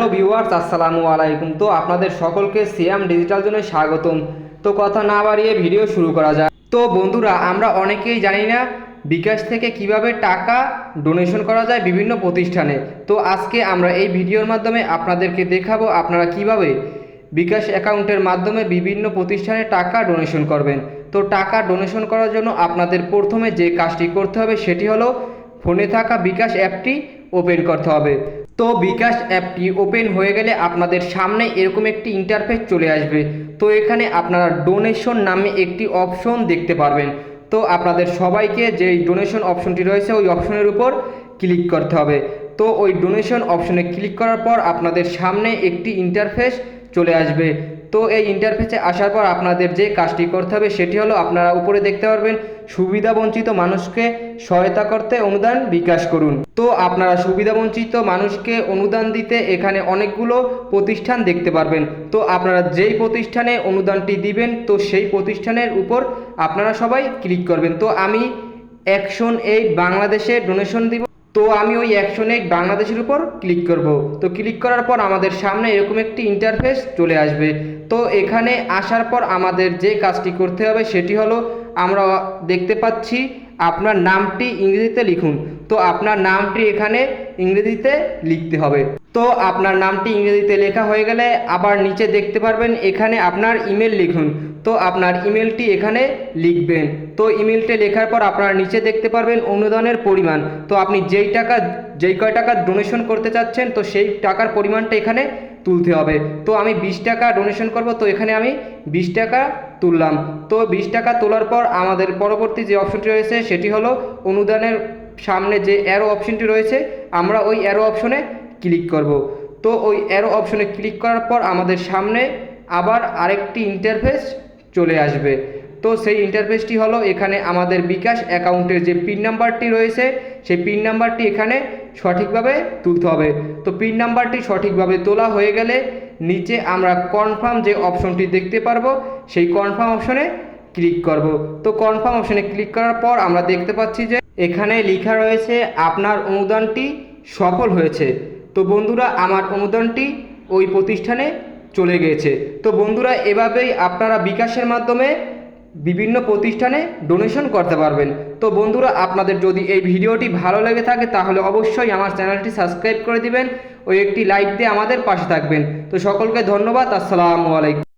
Hello viewers, আসসালামু আলাইকুম। তো আপনাদের সকলকে সিয়াম ডিজিটাল জন্য স্বাগতম। তো কথা না বাড়িয়ে ভিডিও শুরু করা যায় তো বন্ধুরা, আমরা অনেকেই জানি না বিকাশ থেকে কীভাবে টাকা ডোনেশন করা যায় বিভিন্ন প্রতিষ্ঠানে। তো আজকে আমরা এই ভিডিওর মাধ্যমে আপনাদেরকে দেখাবো আপনারা কীভাবে বিকাশ অ্যাকাউন্টের মাধ্যমে বিভিন্ন প্রতিষ্ঠানে টাকা ডোনেশন করবেন। তো টাকা ডোনেশন করার জন্য আপনাদের প্রথমে যে কাজটি করতে হবে সেটি হলো ফোনে থাকা বিকাশ অ্যাপটি ওপেন করতে হবে। তো বিকাশ অ্যাপটি ওপেন হয়ে গেলে আপনাদের সামনে এরকম একটি ইন্টারফেস চলে আসবে। তো এখানে আপনারা ডোনেশন নামে একটি অপশন দেখতে পারবেন। তো আপনাদের সবাইকে যে ডোনেশন অপশনটি রয়েছে, ওই অপশনের উপর ক্লিক করতে হবে। তো ওই ডোনেশন অপশনে ক্লিক করার পর আপনাদের সামনে একটি ইন্টারফেস চলে আসবে। তো এই ইন্টারফেসে আসার পর আপনাদের যে কাজটি করতে হবে সেটি হলো আপনারা উপরে দেখতে পারবেন সুবিধা বঞ্চিত মানুষকে সহায়তা করতে অনুদান বিকাশ করুন। তো আপনারা সুবিধা বঞ্চিত মানুষকে অনুদান দিতে এখানে অনেকগুলো প্রতিষ্ঠান দেখতে পারবেন। তো আপনারা যেই প্রতিষ্ঠানে অনুদানটি দিবেন, তো সেই প্রতিষ্ঠানের উপর আপনারা সবাই ক্লিক করবেন। তো আমি অ্যাকশন এইড বাংলাদেশে ডোনেশন দিব। তো আমি ওই অ্যাকশন বাংলাদেশের উপর ক্লিক করব। তো ক্লিক করার পর আমাদের সামনে এরকম একটি ইন্টারফেস চলে আসবে। তো এখানে আসার পর আমাদের যে কাজটি করতে হবে সেটি হলো, আমরা দেখতে পাচ্ছি আপনার নামটি ইংরেজিতে লিখুন। তো আপনার নামটি এখানে ইংরেজিতে লিখতে হবে। তো আপনার নামটি ইংরেজিতে লেখা হয়ে গেলে আবার নিচে দেখতে পারবেন, এখানে আপনার ইমেল লিখুন। তো আপনার ইমেলটি এখানে লিখবেন। তো ইমেলটি লেখার পর আপনারা নিচে দেখতে পারবেন অনুদানের পরিমাণ। তো আপনি যেই টাকা, যেই কয় টাকা ডোনেশন করতে চাচ্ছেন, তো সেই টাকার পরিমাণটা এখানে তুলতে হবে। তো আমি বিশ টাকা ডোনেশন করব, তো এখানে আমি বিশ টাকা তুললাম। তো বিশ টাকা তোলার পর আমাদের পরবর্তী যে অপশনটি রয়েছে, সেটি হলো অনুদানের সামনে যে অ্যারো অপশনটি রয়েছে, আমরা ওই অ্যারো অপশনে ক্লিক করব। তো ওই অ্যারো অপশনে ক্লিক করার পর আমাদের সামনে আবার আরেকটি ইন্টারফেস চলে আসবে। তো সেই ইন্টারফেসটি হলো এখানে আমাদের বিকাশ অ্যাকাউন্টের যে পিন নাম্বারটি রয়েছে, সেই পিন নাম্বারটি এখানে সঠিকভাবে তুলতে হবে। তো পিন নাম্বারটি সঠিকভাবে তোলা হয়ে গেলে নিচে আমরা কনফার্ম যে অপশনটি দেখতে পারব, সেই কনফার্ম অপশনে ক্লিক করব। তো কনফার্ম অপশনে ক্লিক করার পর আমরা দেখতে পাচ্ছি যে এখানে লেখা রয়েছে, আপনার অনুদানটি সফল হয়েছে। তো বন্ধুরা, আমার অনুদানটি ওই প্রতিষ্ঠানে চলে গিয়েছে। তো বন্ধুরা, এভাবেই আপনারা বিকাশের মাধ্যমে বিভিন্ন প্রতিষ্ঠানে ডোনেশন করতে পারবেন। তো বন্ধুরা, আপনাদের যদি এই ভিডিওটি ভালো লেগে থাকে, তাহলে অবশ্যই আমার চ্যানেলটি সাবস্ক্রাইব করে দিবেন ও একটি লাইক দিয়ে আমাদের পাশে থাকবেন। তো সকলকে ধন্যবাদ, আসসালামু আলাইকুম।